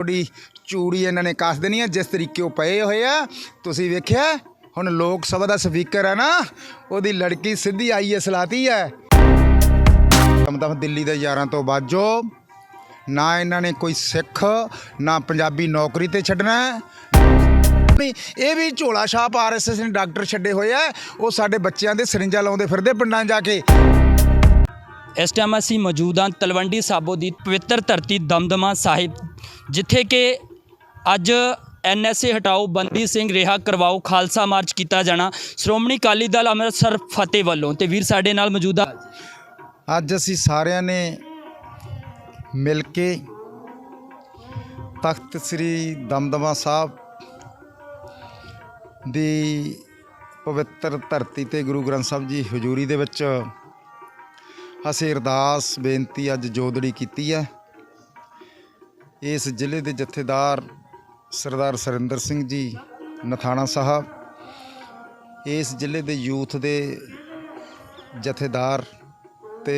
ਤੁਹਾਡੀ ਚੂੜੀ ਇਹਨਾਂ ਨੇ ਕੱਸ ਦੇਣੀ ਹੈ ਜਿਸ ਤਰੀਕੇ ਉਹ ਪਏ ਹੋਏ ਆ। ਤੁਸੀਂ ਵੇਖਿਆ, ਹੁਣ ਲੋਕ ਸਭਾ ਦਾ ਸਪੀਕਰ ਹੈ ਨਾ, ਉਹਦੀ ਲੜਕੀ ਸਿੱਧੀ ਆਈਐਸ ਲਾਤੀ ਹੈ ਮਤਲਬ ਦਿੱਲੀ ਦੇ ਯਾਰਾਂ ਤੋਂ ਬਾਜੋ ਨਾ ਇਹਨਾਂ ਨੇ ਕੋਈ ਸਿੱਖ, ਨਾ ਪੰਜਾਬੀ ਨੌਕਰੀ ਤੇ ਛੱਡਣਾ। ਨਹੀਂ, ਇਹ ਵੀ ਝੋਲਾ ਛਾਪ ਆਰਐਸਐਸ ਨੇ ਡਾਕਟਰ ਛੱਡੇ ਹੋਏ ਆ। ਉਹ ਸਾਡੇ ਬੱਚਿਆਂ ਦੇ ਸਰਿੰਜਾਂ ਲਾਉਂਦੇ ਫਿਰਦੇ ਪਿੰਡਾਂ ਜਾ ਕੇ। ਇਸ ਟਾਈਮ ਅਸੀਂ ਮੌਜੂਦ ਹਾਂ ਤਲਵੰਡੀ ਸਾਬੋ ਦੀ ਪਵਿੱਤਰ ਧਰਤੀ ਦਮਦਮਾ ਸਾਹਿਬ, ਜਿੱਥੇ ਕਿ ਅੱਜ ਐਨਐਸਏ ਹਟਾਓ ਬੰਦੀ ਸਿੰਘ ਰਿਹਾ ਕਰਵਾਓ ਖਾਲਸਾ ਮਾਰਚ ਕੀਤਾ ਜਾਣਾ। ਸ਼੍ਰੋਮਣੀ ਅਕਾਲੀ ਦਲ ਅੰਮ੍ਰਿਤਸਰ ਫਤਿਹ ਵੱਲੋਂ ਤੇ ਵੀਰ ਸਾਡੇ ਨਾਲ ਮੌਜੂਦਾ ਅੱਜ ਅਸੀਂ ਸਾਰਿਆਂ ਨੇ ਮਿਲ ਕੇ ਤਖਤ ਸ੍ਰੀ ਦਮਦਮਾ ਸਾਹਿਬ ਦੀ ਪਵਿੱਤਰ ਧਰਤੀ ਤੇ ਗੁਰੂ ਗ੍ਰੰਥ ਸਾਹਿਬ ਜੀ ਹਜ਼ੂਰੀ ਦੇ ਵਿੱਚ ਅਸੀਂ ਅਰਦਾਸ, ਬੇਨਤੀ ਅੱਜ ਜੋਦੜੀ ਕੀਤੀ ਹੈ। ਇਸ ਜ਼ਿਲ੍ਹੇ ਦੇ ਜਥੇਦਾਰ ਸਰਦਾਰ ਸਰਿੰਦਰ ਸਿੰਘ ਜੀ ਨਥਾਣਾ ਸਾਹਿਬ, ਇਸ ਜ਼ਿਲ੍ਹੇ ਦੇ ਯੂਥ ਦੇ ਜਥੇਦਾਰ ਤੇ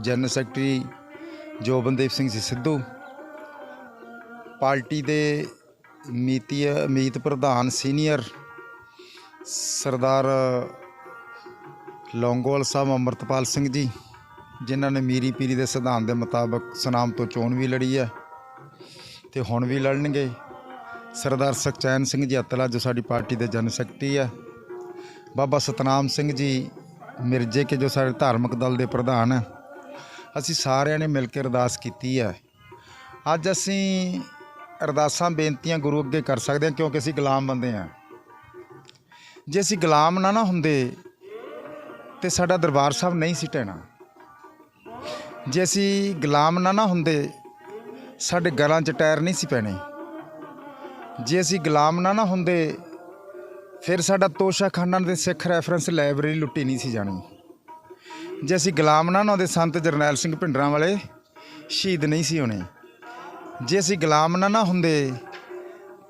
general secretary Jobandeep Singh ji Sidhu, party ਦੇ ਮੀਤੀ, ਮੀਤ ਪ੍ਰਧਾਨ ਸੀਨੀਅਰ ਸਰਦਾਰ ਲੌਂਗੋਵਾਲ ਸਾਹਿਬ ਅਮਰਤਪਾਲ ਸਿੰਘ ਜੀ ਜਿਨ੍ਹਾਂ ਨੇ ਮੀਰੀ ਪੀਰੀ ਦੇ ਸਿਧਾਂਤ ਦੇ ਮੁਤਾਬਕ ਸੁਨਾਮ ਤੋਂ ਚੋਣ ਵੀ ਲੜੀ ਹੈ ਤੇ ਹੁਣ ਵੀ ਲੜਨਗੇ। ਸਰਦਾਰ ਸੁਖਚੈਨ ਸਿੰਘ ਜੀ ਅਤਲਾ, ਜੋ ਸਾਡੀ ਪਾਰਟੀ ਦੇ ਜਨ ਸੈਕਟਰੀ ਹੈ। ਬਾਬਾ ਸਤਨਾਮ ਸਿੰਘ ਜੀ ਮਿਰਜੇ ਕੇ ਜੋ ਸਾਡੇ ਧਾਰਮਿਕ ਦਲ ਦੇ ਪ੍ਰਧਾਨ ਹੈ, ਅਸੀਂ ਸਾਰਿਆਂ ਨੇ ਮਿਲ ਕੇ ਅਰਦਾਸ ਕੀਤੀ ਹੈ। ਅੱਜ ਅਸੀਂ ਅਰਦਾਸਾਂ, ਬੇਨਤੀਆਂ ਗੁਰੂ ਅੱਗੇ ਕਰ ਸਕਦੇ ਹਾਂ, ਕਿਉਂਕਿ ਅਸੀਂ ਗੁਲਾਮ ਬੰਦੇ ਹਾਂ। ਜੇ ਅਸੀਂ ਗੁਲਾਮ ਨਾ ਨਾ ਹੁੰਦੇ, ਤੇ ਸਾਡਾ ਦਰਬਾਰ ਸਾਹਿਬ ਨਹੀਂ ਸੀ ਟਹਿਣਾ ਜੇ ਅਸੀਂ ਗੁਲਾਮ ਨਾ ਨਾ ਹੁੰਦੇ, ਸਾਡੇ ਗਲਾਂ 'ਚ ਟਾਇਰ ਨਹੀਂ ਸੀ ਪੈਣੇ। ਜੇ ਅਸੀਂ ਗੁਲਾਮ ਨਾ ਨਾ ਹੁੰਦੇ, ਫਿਰ ਸਾਡਾ ਤੋਸ਼ਾਖਾਨਾ ਦੇ ਸਿੱਖ ਰੈਫਰੈਂਸ ਲਾਇਬ੍ਰੇਰੀ ਲੁੱਟੀ ਨਹੀਂ ਸੀ ਜਾਣੀ। ਜੇ ਅਸੀਂ ਗੁਲਾਮ ਨਾ ਨਾ ਹੁੰਦੇ, ਸੰਤ ਜਰਨੈਲ ਸਿੰਘ ਭਿੰਡਰਾਂ ਵਾਲੇ ਸ਼ਹੀਦ ਨਹੀਂ ਸੀ ਹੋਣੇ। ਜੇ ਅਸੀਂ ਗੁਲਾਮ ਨਾ ਨਾ ਹੁੰਦੇ,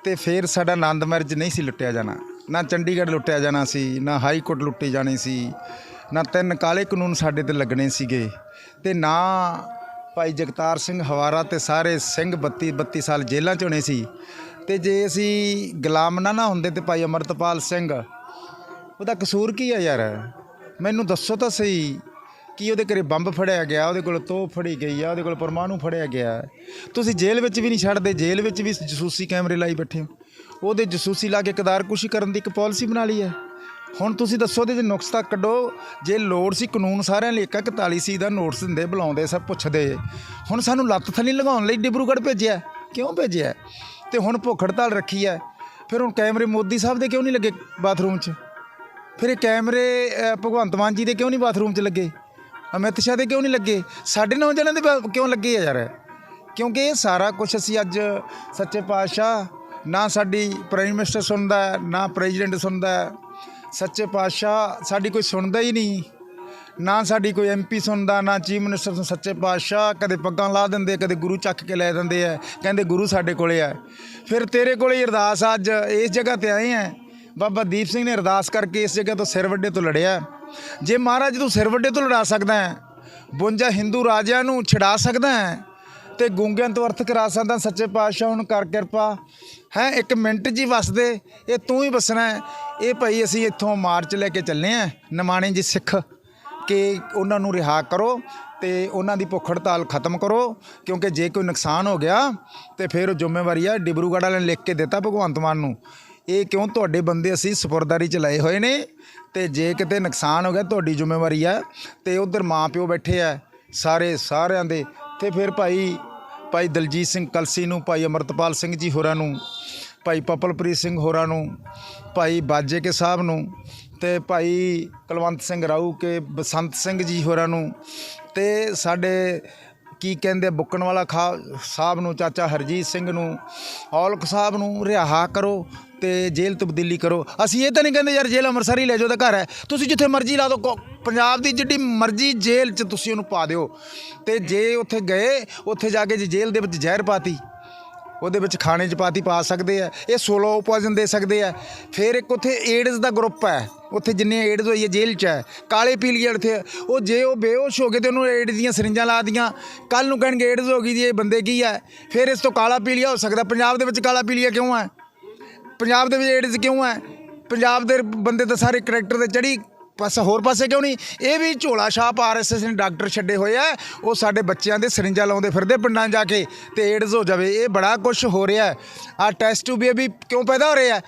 ਤੇ ਫਿਰ ਸਾਡਾ ਆਨੰਦ ਮੈਰਿਜ ਨਹੀਂ ਸੀ ਲੁੱਟਿਆ ਜਾਣਾ। ਨਾ ਚੰਡੀਗੜ੍ਹ ਲੁੱਟਿਆ ਜਾਣਾ ਸੀ, ਨਾ ਹਾਈ ਕੋਰਟ ਲੁੱਟੀ ਜਾਣੀ ਸੀ। ਨਾ ਤਿੰਨ ਕਾਲੇ ਕਾਨੂੰਨ ਸਾਡੇ ਤੇ ਲੱਗਣੇ ਸੀਗੇ ਤੇ ਨਾ ਭਾਈ ਜਗਤਾਰ ਸਿੰਘ ਹਵਾਰਾ ਤੇ ਸਾਰੇ ਸਿੰਘ 32 32 ਸਾਲ ਜੇਲ੍ਹਾਂ 'ਚ ਹੋਣੇ ਸੀ। ਤੇ ਜੇ ਅਸੀਂ ਗੁਲਾਮ ਨਾ ਨਾ ਹੁੰਦੇ ਤੇ ਭਾਈ ਅਮਰਤਪਾਲ ਸਿੰਘ, ਉਹਦਾ ਕਸੂਰ ਕੀ ਹੈ ਯਾਰ? ਮੈਨੂੰ ਦੱਸੋ ਤਾਂ ਸਹੀ ਕੀ ਉਹਦੇ ਘਰੇ ਬੰਬ ਫੜਿਆ ਗਿਆ, ਉਹਦੇ ਕੋਲ ਤੋਹ ਫੜੀ ਗਈ ਆ, ਉਹਦੇ ਕੋਲ ਪਰਮਾਣੂ ਫੜਿਆ ਗਿਆ। ਤੁਸੀਂ ਜੇਲ੍ਹ ਵਿੱਚ ਵੀ ਨਹੀਂ ਛੱਡਦੇ, ਜੇਲ੍ਹ ਵਿੱਚ ਵੀ ਜਸੂਸੀ ਕੈਮਰੇ ਲਾਈ ਬੈਠੇ ਹੋ। ਉਹਦੇ ਜਸੂਸੀ ਲਾ ਕੇ ਕਦਾਰ ਕੁਸ਼ੀ ਕਰਨ ਦੀ ਇੱਕ ਪਾਲਿਸੀ ਬਣਾ ਲਈ ਹੈ। ਹੁਣ ਤੁਸੀਂ ਦੱਸੋ ਉਹਦੇ ਨੁਕਸ ਤਾਂ ਕੱਢੋ, ਜੇ ਲੋੜ ਸੀ ਕਾਨੂੰਨ ਸਾਰਿਆਂ ਲਈ 141 ਸੀ ਦਾ ਨੋਟਿਸ ਦਿੰਦੇ, ਬੁਲਾਉਂਦੇ, ਸਭ ਪੁੱਛਦੇ। ਹੁਣ ਸਾਨੂੰ ਲੱਤ ਥੱਲੇ ਲਗਾਉਣ ਲਈ ਡਿਬਰੂਗੜ੍ਹ ਭੇਜਿਆ। ਕਿਉਂ ਭੇਜਿਆ? ਤੇ ਹੁਣ ਭੁੱਖ ਹੜਤਾਲ ਰੱਖੀ ਹੈ। ਫਿਰ ਹੁਣ ਕੈਮਰੇ ਮੋਦੀ ਸਾਹਿਬ ਦੇ ਕਿਉਂ ਨਹੀਂ ਲੱਗੇ ਬਾਥਰੂਮ 'ਚ? ਫਿਰ ਇਹ ਕੈਮਰੇ ਭਗਵੰਤ ਮਾਨ ਜੀ ਦੇ ਕਿਉਂ ਨਹੀਂ ਬਾਥਰੂਮ 'ਚ ਲੱਗੇ? ਅਮਿਤ ਸ਼ਾਹ ਦੇ ਕਿਉਂ ਨਹੀਂ ਲੱਗੇ? ਸਾਡੇ ਨੌਜਵਾਨਾਂ ਦੇ ਬਾ- ਕਿਉਂ ਲੱਗੇ ਆ ਯਾਰ? ਕਿਉਂਕਿ ਇਹ ਸਾਰਾ ਕੁਝ ਅਸੀਂ ਅੱਜ ਸੱਚੇ ਪਾਤਸ਼ਾਹ ਨਾ ਸਾਡੀ ਪ੍ਰਾਈਮ ਮਿਨਿਸਟਰ ਸੁਣਦਾ, ਨਾ ਪ੍ਰੈਜ਼ੀਡੈਂਟ ਸੁਣਦਾ ਸੱਚੇ ਪਾਤਸ਼ਾਹ ਸਾਡੀ ਕੋਈ ਸੁਣਦਾ ਹੀ ਨਹੀਂ। ਨਾ ਸਾਡੀ ਕੋਈ ਐਮਪੀ ਸੁਣਦਾ, ਨਾ ਚੀਫ ਮਿਨਿਸਟਰ ਸੁਣ ਸੱਚੇ ਪਾਤਸ਼ਾਹ ਕਦੇ ਪੱਗਾਂ ਲਾ ਦਿੰਦੇ, ਕਦੇ ਗੁਰੂ ਚੱਕ ਕੇ ਲੈ ਦਿੰਦੇ ਆ। ਕਹਿੰਦੇ ਗੁਰੂ ਸਾਡੇ ਕੋਲੇ ਆ। ਫਿਰ ਤੇਰੇ ਕੋਲੇ ਹੀ ਅਰਦਾਸ ਅੱਜ ਇਸ ਜਗ੍ਹਾ ਤੇ ਆਏ ਆ। ਬਾਬਾ ਦੀਪ ਸਿੰਘ ਨੇ ਅਰਦਾਸ ਕਰਕੇ ਇਸ ਜਗ੍ਹਾ ਤੋਂ ਸਿਰ ਵੱਡੇ ਤੋਂ ਲੜਿਆ। ਜੇ ਮਹਾਰਾਜ ਤੂੰ ਸਿਰ ਵੱਡੇ ਤੋਂ ਲੜਾ ਸਕਦਾ ਹੈ 52 ਹਿੰਦੂ ਰਾਜਿਆਂ ਨੂੰ ਛਡਾ ਸਕਦਾ ਹੈ ਤੇ ਗੂੰਗਿਆਂ ਤੋਂ ਅਰਥ ਕਰਾ ਸਕਦਾ ਸੱਚੇ ਪਾਤਸ਼ਾਹ ਹੁਣ ਕਰ ਕਿਰਪਾ। ਹੈ, ਇੱਕ ਮਿੰਟ ਜੀ ਵਸਦੇ ਇਹ ਤੂੰ ਹੀ ਵਸਣਾ ਹੈ। ਇਹ ਭਾਈ ਅਸੀਂ ਇੱਥੋਂ ਮਾਰਚ ਲੈ ਕੇ ਚੱਲੇ ਆ ਨਿਮਾਣੇ ਜੀ ਸਿੱਖ, ਕਿ ਉਹਨਾਂ ਨੂੰ ਰਿਹਾ ਕਰੋ ਤੇ ਉਹਨਾਂ ਦੀ ਭੁੱਖ ਹੜਤਾਲ ਖਤਮ ਕਰੋ, ਕਿਉਂਕਿ ਜੇ ਕੋਈ ਨੁਕਸਾਨ ਹੋ ਗਿਆ, ਤੇ ਫਿਰ ਉਹ ਜ਼ਿੰਮੇਵਾਰੀ ਆ ਡਿਬਰੂਗੜ੍ਹ ਵਾਲਿਆਂ ਨੇ ਲਿਖ ਕੇ ਦਿੱਤਾ ਭਗਵੰਤ ਮਾਨ ਨੂੰ। ਇਹ ਕਿਉਂ ਤੁਹਾਡੇ ਬੰਦੇ ਅਸੀਂ ਸਪੁਰਦਾਰੀ ਚ ਲਏ ਹੋਏ ਨੇ, ਤੇ ਜੇ ਕਿਤੇ ਨੁਕਸਾਨ ਹੋ ਗਿਆ, ਤੁਹਾਡੀ ਜ਼ਿੰਮੇਵਾਰੀ ਆ, ਤੇ ਉਧਰ ਮਾਂ ਪਿਓ ਬੈਠੇ ਆ, ਸਾਰੇ ਸਾਰਿਆਂ ਦੇ, ਤੇ ਫਿਰ ਭਾਈ ਭਾਈ ਦਲਜੀਤ ਸਿੰਘ ਕਲਸੀ ਨੂੰ, ਭਾਈ ਅਮਰਤਪਾਲ ਸਿੰਘ ਜੀ ਹੋਰਾਂ ਨੂੰ, ਭਾਈ ਪਪਲਪ੍ਰੀਤ ਸਿੰਘ ਹੋਰਾਂ ਨੂੰ, ਭਾਈ ਬਾਜੇ ਕੇ ਸਾਹਿਬ ਨੂੰ ਤੇ ਭਾਈ ਕੁਲਵੰਤ ਸਿੰਘ ਰਾਊ ਕੇ, ਬਸੰਤ ਸਿੰਘ ਜੀ ਹੋਰਾਂ ਨੂੰ ਤੇ ਸਾਡੇ ਕੀ ਕਹਿੰਦੇ ਆ, ਬੁੱਕਣ ਵਾਲਾ ਖਾ ਸਾਹਿਬ ਨੂੰ ਚਾਚਾ ਹਰਜੀਤ ਸਿੰਘ ਨੂੰ ਔਲਖ ਸਾਹਿਬ ਨੂੰ ਰਿਹਾ ਕਰੋ ਤੇ ਜੇਲ੍ਹ ਤਬਦੀਲੀ ਕਰੋ। ਅਸੀਂ ਇਹ ਤਾਂ ਨਹੀਂ ਕਹਿੰਦੇ ਯਾਰ ਜੇਲ੍ਹ ਅੰਮ੍ਰਿਤਸਰ ਹੀ ਲੈ ਜਾਓ ਤਾਂ ਘਰ ਹੈ। ਤੁਸੀਂ ਜਿੱਥੇ ਮਰਜ਼ੀ ਲਾ ਦਿਓ ਪੰਜਾਬ ਦੀ ਜਿੱਡੀ ਮਰਜ਼ੀ ਜੇਲ੍ਹ 'ਚ ਤੁਸੀਂ ਉਹਨੂੰ ਪਾ ਦਿਓ। ਤੇ ਜੇ ਉੱਥੇ ਗਏ ਉੱਥੇ ਜਾ ਕੇ ਜੇ ਜੇਲ੍ਹ ਦੇ ਵਿੱਚ ਜ਼ਹਿਰ ਪਾਤੀ ਉਹਦੇ ਵਿੱਚ ਖਾਣੇ 'ਚ ਪਾਤੀ ਪਾ ਸਕਦੇ ਆ। ਇਹ ਸੋਲੋ ਪੋਇਜ਼ਨ ਦੇ ਸਕਦੇ ਆ। ਫਿਰ ਇੱਕ ਉੱਥੇ ਏਡਜ਼ ਦਾ ਗਰੁੱਪ ਹੈ। ਉੱਥੇ ਜਿੰਨੇ ਏਡਜ਼ ਹੋਈ ਹੈ, ਜੇਲ੍ਹ 'ਚ ਹੈ। ਕਾਲੇ ਪੀਲੀਏ ਉੱਥੇ। ਉਹ ਜੇ ਉਹ ਬੇਹੋਸ਼ ਹੋ ਗਏ ਤੇ ਉਹਨੂੰ ਏਡਜ਼ ਦੀਆਂ ਸਰਿੰਜਾਂ ਲਾ ਦੀਆਂ ਕੱਲ ਨੂੰ ਕਹਿਣਗੇ ਏਡਜ਼ ਹੋ ਗਈ ਜੀ, ਇਹ ਬੰਦੇ ਕੀ ਹੈ? ਫਿਰ ਇਸ ਤੋਂ ਕਾਲਾ ਪੀਲੀਆ ਹੋ ਸਕਦਾ। ਪੰਜਾਬ ਦੇ ਵਿੱਚ ਕਾਲਾ ਪੀਲੀਆ ਕਿਉਂ ਹੈ? ਪੰਜਾਬ ਦੇ ਵਿੱਚ ਏਡਜ਼ ਕਿਉਂ ਹੈ? ਪੰਜਾਬ ਦੇ ਬੰਦੇ ਤਾਂ ਸਾਰੇ ਕਰੈਕਟਰ 'ਤੇ ਚੜੀ ਪਾਸਾ, ਹੋਰ ਪਾਸੇ ਕਿਉਂ ਨਹੀਂ? ਇਹ ਵੀ ਝੋਲਾ ਛਾਪ ਆਰਐਸਐਸ ਨੇ ਡਾਕਟਰ ਛੱਡੇ ਹੋਏ ਆ। ਉਹ ਸਾਡੇ ਬੱਚਿਆਂ ਦੇ ਸਰਿੰਜਾਂ ਲਾਉਂਦੇ ਫਿਰਦੇ ਪਿੰਡਾਂ 'ਚ ਜਾ ਕੇ ਤੇ ਏਡਜ਼ ਹੋ ਜਾਵੇ। ਇਹ ਬੜਾ ਕੁਝ ਹੋ ਰਿਹਾ ਆ ਟੈਸਟ ਟੂ ਵੀ ਕਿਉਂ ਪੈਦਾ ਹੋ ਰਿਹਾ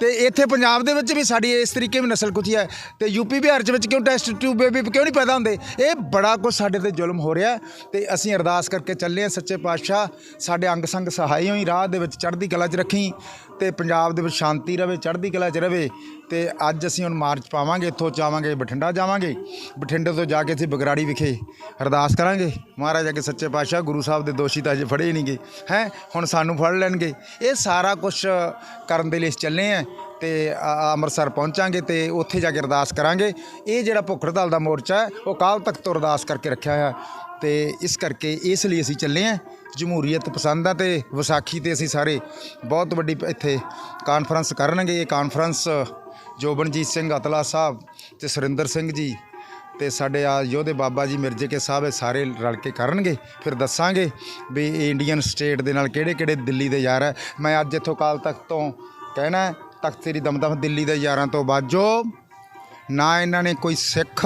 ਤੇ ਇੱਥੇ ਪੰਜਾਬ ਦੇ ਵਿੱਚ ਵੀ ਸਾਡੀ ਇਸ ਤਰੀਕੇ ਵੀ ਨਸਲ ਕੁਚੀ ਹੈ। ਤੇ ਯੂਪੀ ਬਿਹਾਰ ਚ ਵਿੱਚ ਕਿਉਂ ਟੈਸਟ ਟਿਊਬ ਬੇਬੀ ਕਿਉਂ ਨਹੀਂ ਪੈਦਾ ਹੁੰਦੇ? ਇਹ ਬੜਾ ਕੁਝ ਸਾਡੇ ਤੇ ਜ਼ੁਲਮ ਹੋ ਰਿਹਾ ਤੇ ਅਸੀਂ ਅਰਦਾਸ ਕਰਕੇ ਚੱਲੇ ਹਾਂ ਸੱਚੇ ਪਾਤਸ਼ਾਹ। ਸਾਡੇ ਅੰਗ ਸੰਗ ਸਹਾਈ ਹੋਈ, ਰਾਹ ਦੇ ਵਿੱਚ ਚੜ੍ਹਦੀ ਕਲਾ 'ਚ ਰੱਖੀ ਤੇ ਪੰਜਾਬ ਦੇ ਵਿੱਚ ਸ਼ਾਂਤੀ ਰਵੇ, ਚੜ੍ਹਦੀ ਕਲਾ 'ਚ ਰਵੇ। ਤੇ ਅੱਜ ਅਸੀਂ ਹੁਣ ਮਾਰਚ ਪਾਵਾਂਗੇ, ਇੱਥੋਂ ਜਾਵਾਂਗੇ, ਬਠਿੰਡਾ ਜਾਵਾਂਗੇ। ਬਠਿੰਡੇ ਤੋਂ ਜਾ ਕੇ ਅਸੀਂ ਬਗਰਾੜੀ ਵਿਖੇ ਅਰਦਾਸ ਕਰਾਂਗੇ। ਮਹਾਰਾਜ ਅੱਗੇ ਸੱਚੇ ਪਾਤਸ਼ਾਹ ਗੁਰੂ ਸਾਹਿਬ ਦੇ ਦੋਸ਼ੀ ਤਾਂ ਅਜੇ ਫੜੇ ਨਹੀਂ ਗਏ ਹੈ, ਹੁਣ ਸਾਨੂੰ ਫੜ ਲੈਣਗੇ। ਇਹ ਸਾਰਾ ਕੁਝ ਕਰਨ ਦੇ ਲਈ ਅਸੀਂ ਚੱਲੇ ਆ ਤੇ ਅੰਮ੍ਰਿਤਸਰ ਪਹੁੰਚਾਂਗੇ ਤੇ ਉੱਥੇ ਜਾ ਕੇ ਅਰਦਾਸ ਕਰਾਂਗੇ। ਇਹ ਜਿਹੜਾ ਭੁੱਖ ਹੜਤਾਲ ਦਾ ਮੋਰਚਾ ਹੈ, ਉਹ ਕਾਲ ਤੱਕ ਤੋਂ ਅਰਦਾਸ ਕਰਕੇ ਰੱਖਿਆ ਹੋਇਆ। ਤੇ ਇਸ ਕਰਕੇ ਇਸ ਲਈ ਅਸੀਂ ਚੱਲੇ ਆ। ਜਮਹੂਰੀਅਤ ਪਸੰਦ ਆ ਤੇ ਵਿਸਾਖੀ ਤੇ ਅਸੀਂ ਸਾਰੇ ਬਹੁਤ ਵੱਡੀ ਇੱਥੇ ਕਾਨਫਰੰਸ ਕਰਨਗੇ। ਇਹ ਕਾਨਫਰੰਸ ਜੋਬਨਜੀਤ ਸਿੰਘ ਅਤਲਾ ਸਾਹਿਬ ਤੇ ਸੁਰਿੰਦਰ ਸਿੰਘ ਜੀ ਤੇ ਸਾਡੇ ਆ ਯੋਧੇ ਬਾਬਾ ਜੀ ਮਿਰਜੇ ਕੇ ਸਾਹਿਬ ਇਹ ਸਾਰੇ ਰਲ ਕੇ ਕਰਨਗੇ, ਫਿਰ ਦੱਸਾਂਗੇ ਵੀ ਇੰਡੀਅਨ ਸਟੇਟ ਦੇ ਨਾਲ ਕਿਹੜੇ ਕਿਹੜੇ ਦਿੱਲੀ ਦੇ ਯਾਰ ਹੈ ਮੈਂ ਅੱਜ ਇੱਥੋਂ ਕਾਲ ਤੱਕ ਤੋਂ ਕਹਿਣਾ ਤਖਤ ਸ੍ਰੀ ਦਮਦਮ ਦਿੱਲੀ ਦੇ ਯਾਰਾਂ ਤੋਂ ਬਾਜੋ। ਨਾ ਇਹਨਾਂ ਨੇ ਕੋਈ ਸਿੱਖ,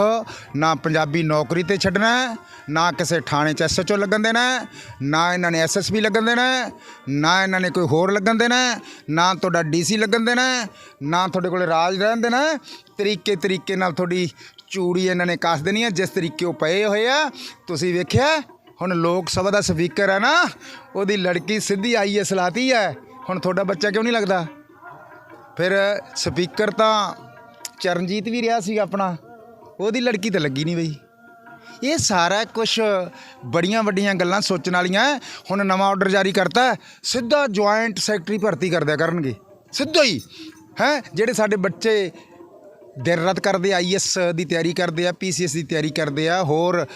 ਨਾ ਪੰਜਾਬੀ ਨੌਕਰੀ ਤੇ ਛੱਡਣਾ ਨਾ ਕਿਸੇ ਥਾਣੇ ਚ ਐਸਐਚਓ ਲੱਗਣ ਦੇਣਾ ਨਾ ਇਹਨਾਂ ਨੇ ਐਸਐਸਪੀ ਲੱਗਣ ਦੇਣਾ ਨਾ ਇਹਨਾਂ ਨੇ ਕੋਈ ਹੋਰ ਲੱਗਣ ਦੇਣਾ ਨਾ ਤੁਹਾਡਾ ਡੀਸੀ ਲੱਗਣ ਦੇਣਾ ਨਾ ਤੁਹਾਡੇ ਕੋਲ ਰਾਜ ਰਹਿਣ ਦੇਣਾ ਤਰੀਕੇ ਤਰੀਕੇ ਨਾਲ ਤੁਹਾਡੀ ਚੂੜੀ ਇਹਨਾਂ ਨੇ ਕੱਸ ਦੇਣੀ ਹੈ, ਜਿਸ ਤਰੀਕੇ ਉਹ ਪਏ ਹੋਏ ਆ। ਤੁਸੀਂ ਵੇਖਿਆ, ਹੁਣ ਲੋਕ ਸਭਾ ਦਾ ਸਪੀਕਰ ਹੈ ਨਾ, ਉਹਦੀ ਲੜਕੀ ਸਿੱਧੀ ਆਈਐਸ ਲਾਤੀ ਹੈ। ਹੁਣ ਤੁਹਾਡਾ ਬੱਚਾ ਕਿਉਂ ਨਹੀਂ ਲੱਗਦਾ? ਫਿਰ ਸਪੀਕਰ ਤਾਂ ਚਰਨਜੀਤ ਵੀ ਰਿਹਾ ਸੀ ਆਪਣਾ। ਉਹਦੀ ਲੜਕੀ ਤਾਂ ਲੱਗੀ ਨਹੀਂ ਬਈ। ਇਹ ਸਾਰਾ ਕੁਝ ਬੜੀਆਂ ਵੱਡੀਆਂ ਗੱਲਾਂ ਸੋਚਣ ਵਾਲੀਆਂ ਹੁਣ ਨਵਾਂ ਆਰਡਰ ਜਾਰੀ ਕਰਤਾ ਸਿੱਧਾ ਜੁਆਇੰਟ ਸੈਕਟਰੀ ਭਰਤੀ ਕਰਦਿਆ ਕਰਨਗੇ। ਸਿੱਧਾ ਹੀ। ਹੈ? ਜਿਹੜੇ ਸਾਡੇ ਬੱਚੇ ਦਿਨ ਰਾਤ ਕਰਦੇ ਆਈਐਸ ਦੀ ਤਿਆਰੀ ਕਰਦੇ ਆ ਪੀਸੀਐਸ ਦੀ ਤਿਆਰੀ ਕਰਦੇ ਆ, ਹੋਰ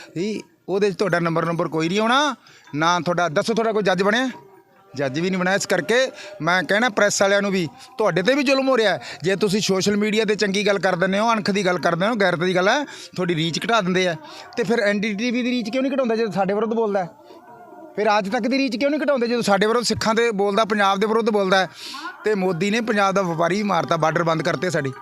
ਉਹਦੇ 'ਚ ਤੁਹਾਡਾ ਨੰਬਰ ਨੰਬਰ ਕੋਈ ਨਹੀਂ ਆਉਣਾ। ਨਾ ਤੁਹਾਡਾ, ਦੱਸੋ ਤੁਹਾਡਾ ਕੋਈ ਜੱਜ ਬਣਿਆ? ਜੱਜ ਵੀ ਨਹੀਂ ਬਣਾਇਆ ਇਸ ਕਰਕੇ ਮੈਂ ਕਹਿਣਾ ਪ੍ਰੈਸ ਵਾਲਿਆਂ ਨੂੰ ਵੀ, ਤੁਹਾਡੇ ਤੇ ਵੀ ਜ਼ੁਲਮ ਹੋ ਰਿਹਾ ਜੇ ਤੁਸੀਂ ਸੋਸ਼ਲ ਮੀਡੀਆ ਤੇ ਚੰਗੀ ਗੱਲ ਕਰ ਦਿੰਦੇ ਹੋ, ਅਣਖ ਦੀ ਗੱਲ ਕਰਦੇ ਹੋ, ਗੈਰਤ ਦੀ ਗੱਲ ਹੈ, ਤੁਹਾਡੀ ਰੀਚ ਘਟਾ ਦਿੰਦੇ ਆ। ਤੇ ਫਿਰ ਐਨਡੀਟੀਵੀ ਦੀ ਰੀਚ ਕਿਉਂ ਨਹੀਂ ਘਟਾਉਂਦਾ ਜਦੋਂ ਸਾਡੇ ਵਿਰੁੱਧ ਬੋਲਦਾ ਫਿਰ ਅੱਜ ਤੱਕ ਦੀ ਰੀਚ ਕਿਉਂ ਨਹੀਂ ਘਟਾਉਂਦੇ ਜਦੋਂ ਸਾਡੇ ਵਿਰੁੱਧ ਸਿੱਖਾਂ ਦੇ ਬੋਲਦਾ, ਪੰਜਾਬ ਦੇ ਵਿਰੁੱਧ ਬੋਲਦਾ ਹੈ? ਤੇ ਮੋਦੀ ਨੇ ਪੰਜਾਬ ਦਾ ਵਪਾਰੀ ਵੀ ਮਾਰਤਾ, ਬਾਰਡਰ ਬੰਦ ਕਰਤੇ ਸਾਡੇ।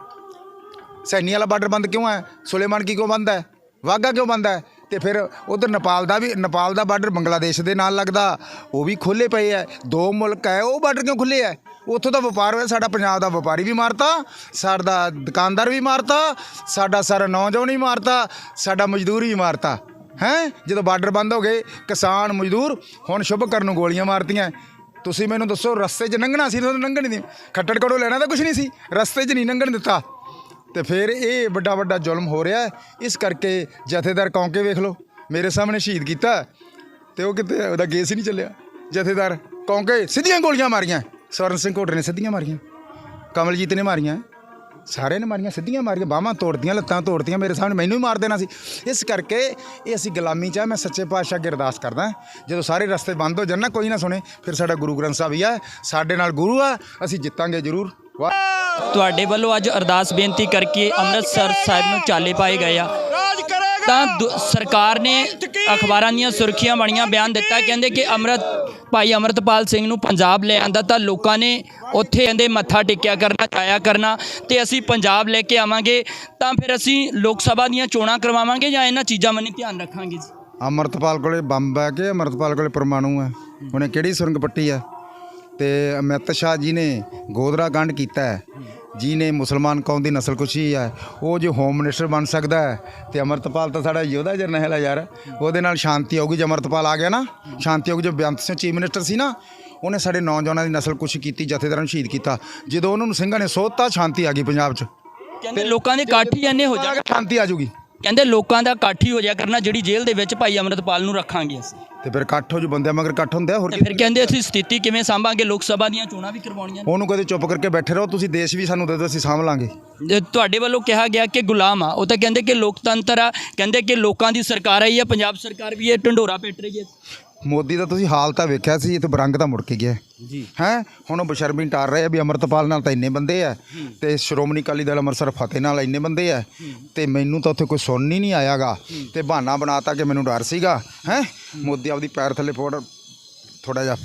ਸੈਨੀ ਵਾਲਾ ਬਾਰਡਰ ਬੰਦ ਕਿਉਂ ਹੈ? ਸੁਲੇਮਾਨ ਕੀ ਕਿਉਂ ਬੰਦ ਹੈ? ਵਾਗਾ ਕਿਉਂ ਬੰਦ ਹੈ? ਤੇ ਫਿਰ ਉਧਰ ਨੇਪਾਲ ਦਾ ਵੀ, ਨੇਪਾਲ ਦਾ ਬਾਰਡਰ ਬੰਗਲਾਦੇਸ਼ ਦੇ ਨਾਲ ਲੱਗਦਾ। ਉਹ ਵੀ ਖੁੱਲੇ ਪਏ ਹੈ ਦੋ ਮੁਲਕ ਹੈ, ਉਹ ਬਾਰਡਰ ਕਿਉਂ ਖੁੱਲੇ ਹੈ ਉੱਥੋਂ ਦਾ ਵਪਾਰ ਹੋਇਆ, ਸਾਡਾ ਪੰਜਾਬ ਦਾ ਵਪਾਰੀ ਵੀ ਮਾਰਤਾ, ਸਾਡਾ ਦੁਕਾਨਦਾਰ ਵੀ ਮਾਰਤਾ, ਸਾਡਾ ਸਾਰਾ ਨੌਜਵਾਨ ਵੀ ਮਾਰਤਾ, ਸਾਡਾ ਮਜ਼ਦੂਰ ਵੀ ਮਾਰਤਾ। ਹੈ? ਜਦੋਂ ਬਾਰਡਰ ਬੰਦ ਹੋ ਗਏ, ਕਿਸਾਨ, ਮਜ਼ਦੂਰ ਹੁਣ ਸ਼ੁਭ ਕਰਨ ਨੂੰ ਗੋਲੀਆਂ ਮਾਰਤੀਆਂ। ਤੁਸੀਂ ਮੈਨੂੰ ਦੱਸੋ, ਰਸਤੇ 'ਚ ਲੰਘਣਾ ਸੀ ਤੁਹਾਨੂੰ ਲੰਘਣ ਨਹੀਂ। ਖੱਟੜ ਕੋਲੋਂ ਲੈਣਾ ਤਾਂ ਕੁਝ ਨਹੀਂ ਸੀ। ਰਸਤੇ 'ਚ ਨਹੀਂ ਲੰਘਣ ਦਿੱਤਾ। ਤੇ ਫਿਰ ਇਹ ਵੱਡਾ ਵੱਡਾ ਜ਼ੁਲਮ ਹੋ ਰਿਹਾ ਇਸ ਕਰਕੇ ਜਥੇਦਾਰ ਕੌਂਕੇ ਵੇਖ ਲਓ, ਮੇਰੇ ਸਾਹਮਣੇ ਸ਼ਹੀਦ ਕੀਤਾ ਤੇ ਉਹ ਕਿਤੇ ਉਹਦਾ ਗੇਸ ਹੀ ਨਹੀਂ ਚੱਲਿਆ। ਜਥੇਦਾਰ ਕੌਂਕੇ ਸਿੱਧੀਆਂ ਗੋਲੀਆਂ ਮਾਰੀਆਂ। ਸਵਰਨ ਸਿੰਘ ਘੋਟਰੇ ਨੇ ਸਿੱਧੀਆਂ ਮਾਰੀਆਂ। ਕਮਲਜੀਤ ਨੇ ਮਾਰੀਆਂ। ਸਾਰਿਆਂ ਨੇ ਮਾਰੀਆਂ, ਸਿੱਧੀਆਂ ਮਾਰੀਆਂ। ਬਾਹਾਂ ਤੋੜਦੀਆਂ ਲੱਤਾਂ ਤੋੜਦੀਆਂ ਮੇਰੇ ਸਾਹਮਣੇ ਮੈਨੂੰ ਵੀ ਮਾਰ ਦੇਣਾ ਸੀ। ਇਸ ਕਰਕੇ ਇਹ ਅਸੀਂ ਗੁਲਾਮੀ ਚ ਆ। ਮੈਂ ਸੱਚੇ ਪਾਤਸ਼ਾਹ ਅੱਗੇ ਅਰਦਾਸ ਕਰਦਾ ਜਦੋਂ ਸਾਰੇ ਰਸਤੇ ਬੰਦ ਹੋ ਜਾਣ ਨਾ, ਕੋਈ ਨਾ ਸੁਣੇ, ਫਿਰ ਸਾਡਾ ਗੁਰੂ ਗ੍ਰੰਥ ਸਾਹਿਬ ਹੀ ਆ। ਸਾਡੇ ਨਾਲ ਗੁਰੂ ਆ। ਅਸੀਂ ਜਿੱਤਾਂਗੇ ਜ਼ਰੂਰ। ਤੁਹਾਡੇ ਵੱਲੋਂ ਅੱਜ ਅਰਦਾਸ ਬੇਨਤੀ ਕਰਕੇ ਅੰਮ੍ਰਿਤਸਰ ਸਾਹਿਬ ਨੂੰ ਚਾਲੇ ਪਾਏ ਗਏ ਆ। ਤਾਂ ਦੁ- ਸਰਕਾਰ ਨੇ ਅਖਬਾਰਾਂ ਦੀਆਂ ਸੁਰਖੀਆਂ ਬਣੀਆਂ ਬਿਆਨ ਦਿੱਤਾ। ਕਹਿੰਦੇ ਕਿ ਅੰਮ੍ਰਿਤ ਭਾਈ ਅੰਮ੍ਰਿਤਪਾਲ ਸਿੰਘ ਨੂੰ ਪੰਜਾਬ ਲੈ ਆਂਦਾ ਤਾਂ ਲੋਕਾਂ ਨੇ ਉੱਥੇ ਕਹਿੰਦੇ ਮੱਥਾ ਟੇਕਿਆ ਕਰਨਾ ਚਾਇਆ ਕਰਨਾ ਤੇ ਅਸੀਂ ਪੰਜਾਬ ਲੈ ਕੇ ਆਵਾਂਗੇ। ਤਾਂ ਫਿਰ ਅਸੀਂ ਲੋਕ ਸਭਾ ਦੀਆਂ ਚੋਣਾਂ ਕਰਵਾਵਾਂਗੇ ਜਾਂ ਇਹਨਾਂ ਚੀਜ਼ਾਂ ਵੱਲ ਧਿਆਨ ਰੱਖਾਂਗੇ ਜੀ? ਅਮਰਤਪਾਲ ਕੋਲੇ ਬੰਬ ਹੈ ਕਿ ਅਮਰਤਪਾਲ ਕੋਲੇ ਪਰਮਾਣੂ ਹੈ ਉਹਨੇ ਕਿਹੜੀ ਸੁਰੰਗ ਪੱਟੀ ਹੈ ਤੇ ਅਮਿਤ ਸ਼ਾਹ ਜੀ ਨੇ ਗੋਦਰਾ ਕਾਂਡ ਕੀਤਾ ਹੈ। ਜੀ ਨੇ ਮੁਸਲਮਾਨ ਕੌਮ ਦੀ ਨਸਲ ਕੁਸ਼ੀ ਹੈ। ਉਹ ਜੇ ਹੋਮ ਮਿਨਿਸਟਰ ਬਣ ਸਕਦਾ ਹੈ ਤੇ ਅਮਰਤਪਾਲ ਤਾਂ ਸਾਡਾ ਯੋਧਾ ਜਰਨੈਲ ਹੈ ਯਾਰ। ਉਹਦੇ ਨਾਲ ਸ਼ਾਂਤੀ ਆਊਗੀ ਜੇ ਅਮਰਤਪਾਲ ਆ ਗਿਆ ਨਾ। ਸ਼ਾਂਤੀ ਆਊਗੀ ਜੋ ਬੇਅੰਤ ਸਿੰਘ ਚੀਫ ਮਿਨਿਸਟਰ ਸੀ ਨਾ ਉਹਨੇ ਸਾਡੇ ਨੌਜਵਾਨਾਂ ਦੀ ਨਸਲ ਕੁਸ਼ੀ ਕੀਤੀ ਜਥੇਦਾਰਾਂ ਨੂੰ ਸ਼ਹੀਦ ਕੀਤਾ। ਜਦੋਂ ਉਹਨਾਂ ਨੂੰ ਸਿੰਘਾਂ ਨੇ ਸੋਧਤਾ ਸ਼ਾਂਤੀ ਆ ਗਈ ਪੰਜਾਬ 'ਚ। ਕਹਿੰਦੇ ਲੋਕਾਂ ਦੇ ਇਕੱਠ ਹੀ ਇੰਨੇ ਹੋ ਜਾ ਸ਼ਾਂਤੀ ਆ ਜੂਗੀ ਕਹਿੰਦੇ ਲੋਕਾਂ ਦਾ ਇਕੱਠ ਹੀ ਹੋ ਜਾ ਕਰਨਾ ਜਿਹੜੀ ਜੇਲ੍ਹ ਦੇ ਵਿੱਚ ਭਾਈ ਅੰਮ੍ਰਿਤਪਾਲ ਨੂੰ ਰੱਖਾਂਗੇ ਅਸੀਂ। ਤੇ ਫਿਰ ਇਕੱਠ ਹੋ ਜੂ ਬੰਦਿਆਂ ਮਗਰ ਇਕੱਠ ਹੁੰਦਾ ਹੋਰ ਤੇ ਕੀ? ਫਿਰ ਕਹਿੰਦੇ ਅਸੀਂ ਸਥਿਤੀ ਕਿਵੇਂ ਸੰਭਾਂਗੇ ਲੋਕ ਸਭਾ ਦੀਆਂ ਚੋਣਾਂ ਵੀ ਕਰਵਾਉਣੀਆਂ ਨੇ। ਉਹਨੂੰ ਕਦੇ ਚੁੱਪ ਕਰਕੇ ਬੈਠੇ ਰਹੋ ਤੁਸੀਂ ਦੇਸ਼ ਵੀ ਸਾਨੂੰ ਦੇ ਦਿਓ ਅਸੀਂ ਸਾਂਭ ਲਾਂਗੇ। ਜੇ ਤੁਹਾਡੇ ਵੱਲੋਂ ਕਿਹਾ ਗਿਆ ਕਿ ਗੁਲਾਮ ਆ। ਉਹ ਤਾਂ ਕਹਿੰਦੇ ਕਿ ਲੋਕਤੰਤਰ ਆ ਕਹਿੰਦੇ ਕਿ ਲੋਕਾਂ ਦੀ ਸਰਕਾਰ ਆਈ ਹੈ ਪੰਜਾਬ ਸਰਕਾਰ ਵੀ ਇਹ ਢੰਡੋਰਾ ਪਿੱਟ ਰਹੀ ਹੈ। ਮੋਦੀ ਦਾ ਤੁਸੀਂ ਹਾਲ ਤਾਂ ਵੇਖਿਆ ਸੀ ਇਹ ਤਾਂ ਬਰੰਗ ਤਾਂ ਮੁੜ ਕੇ ਗਿਆ। ਜੀ। ਹੈ? ਹੁਣ ਉਹ ਬਸ਼ਰਮੀ ਟਾਰ ਰਹੇ ਆ ਵੀ ਅਮਰਤਪਾਲ ਨਾਲ ਤਾਂ ਇੰਨੇ ਬੰਦੇ ਆ ਤੇ ਸ਼੍ਰੋਮਣੀ ਅਕਾਲੀ ਦਲ ਅੰਮ੍ਰਿਤਸਰ ਫਤਿਹ ਨਾਲ ਇੰਨੇ ਬੰਦੇ ਆ ਤੇ ਮੈਨੂੰ ਤਾਂ ਉੱਥੇ ਕੋਈ ਸੁਣਨ ਹੀ ਨਹੀਂ ਆਇਆਗਾ ਤੇ ਬਹਾਨਾ ਬਣਾਤਾ ਕਿ ਮੈਨੂੰ ਡਰ ਸੀਗਾ। ਹੈ? ਮੋਦੀ ਆਪਦੀ ਪੈਰ ਥੱਲੇ ਫੋੜ ਥੋੜਾ ਜਿਹਾ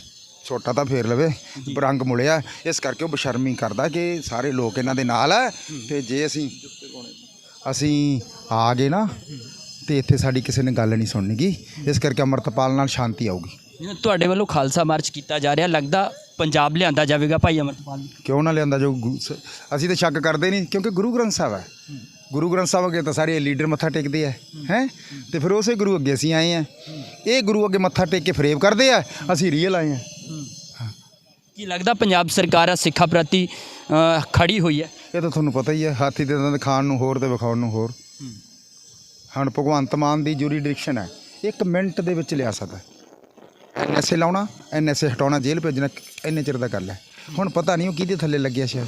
ਛੋਟਾ ਤਾਂ ਫੇਰ ਲਵੇ ਬਰੰਗ ਮੁੜਿਆ। ਇਸ ਕਰਕੇ ਉਹ ਬਸ਼ਰਮੀ ਕਰਦਾ ਕਿ ਸਾਰੇ ਲੋਕ ਇਹਨਾਂ ਦੇ ਨਾਲ ਆ ਤੇ ਜੇ ਅਸੀਂ ਅਸੀਂ ਆ ਗਏ ਨਾ ਤੇ ਇੱਥੇ ਸਾਡੀ ਕਿਸੇ ਨੇ ਗੱਲ ਨਹੀਂ ਸੁਣਨੀਗੀ। ਇਸ ਕਰਕੇ ਅਮਰਤਪਾਲ ਨਾਲ ਸ਼ਾਂਤੀ ਆਊਗੀ। ਤੁਹਾਡੇ ਵੱਲੋਂ ਖਾਲਸਾ ਮਾਰਚ ਕੀਤਾ ਜਾ ਰਿਹਾ। ਲੱਗਦਾ ਪੰਜਾਬ ਲਿਆਂਦਾ ਜਾਵੇਗਾ ਭਾਈ ਅਮਰਪਾਲ। ਕਿਉਂ ਨਾ ਲਿਆਂਦਾ ਜੋ ਅਸੀਂ ਤਾਂ ਸ਼ੱਕ ਕਰਦੇ ਨਹੀਂ ਕਿਉਂਕਿ ਗੁਰੂ ਗ੍ਰੰਥ ਸਾਹਿਬ ਹੈ। ਗੁਰੂ ਗ੍ਰੰਥ ਸਾਹਿਬ ਅੱਗੇ ਤਾਂ ਸਾਰੇ ਲੀਡਰ ਮੱਥਾ ਟੇਕਦੇ ਆ ਹੈ। ਤੇ ਫਿਰ ਉਸੇ ਗੁਰੂ ਅੱਗੇ ਅਸੀਂ ਆਏ ਆ। ਇਹ ਗੁਰੂ ਅੱਗੇ ਮੱਥਾ ਟੇਕ ਕੇ ਫਰੇਬ ਕਰਦੇ ਆ ਅਸੀਂ ਰੀਅਲ ਆਏ ਆ। ਕੀ ਲੱਗਦਾ ਪੰਜਾਬ ਸਰਕਾਰ ਆ ਸਿੱਖਾਂ ਪ੍ਰਤੀ ਖੜੀ ਹੋਈ ਹੈ? ਇਹ ਤਾਂ ਤੁਹਾਨੂੰ ਪਤਾ ਹੀ ਹੈ ਹਾਥੀ ਦੇ ਦੰਦ ਖਾਣ ਨੂੰ ਹੋਰ ਤੇ ਵਿਖਾਉਣ ਨੂੰ ਹੋਰ। ਹੁਣ ਭਗਵੰਤ ਮਾਨ ਦੀ ਜੂਰੀਡਿਕਸ਼ਨ ਹੈ। ਇੱਕ ਮਿੰਟ ਦੇ ਵਿੱਚ ਲਿਆ ਸਕਦਾ ਐਨਐਸਏ ਲਾਉਣਾ ਐਨਐਸਏ ਹਟਾਉਣਾ ਜੇਲ੍ਹ ਭੇਜਣਾ, ਇੰਨੇ ਚਿਰ ਦਾ ਗੱਲ ਹੈ ਹੁਣ ਪਤਾ ਨਹੀਂ ਉਹ ਕਿਹਦੇ ਥੱਲੇ ਲੱਗਿਆ ਸ਼ਾਇਦ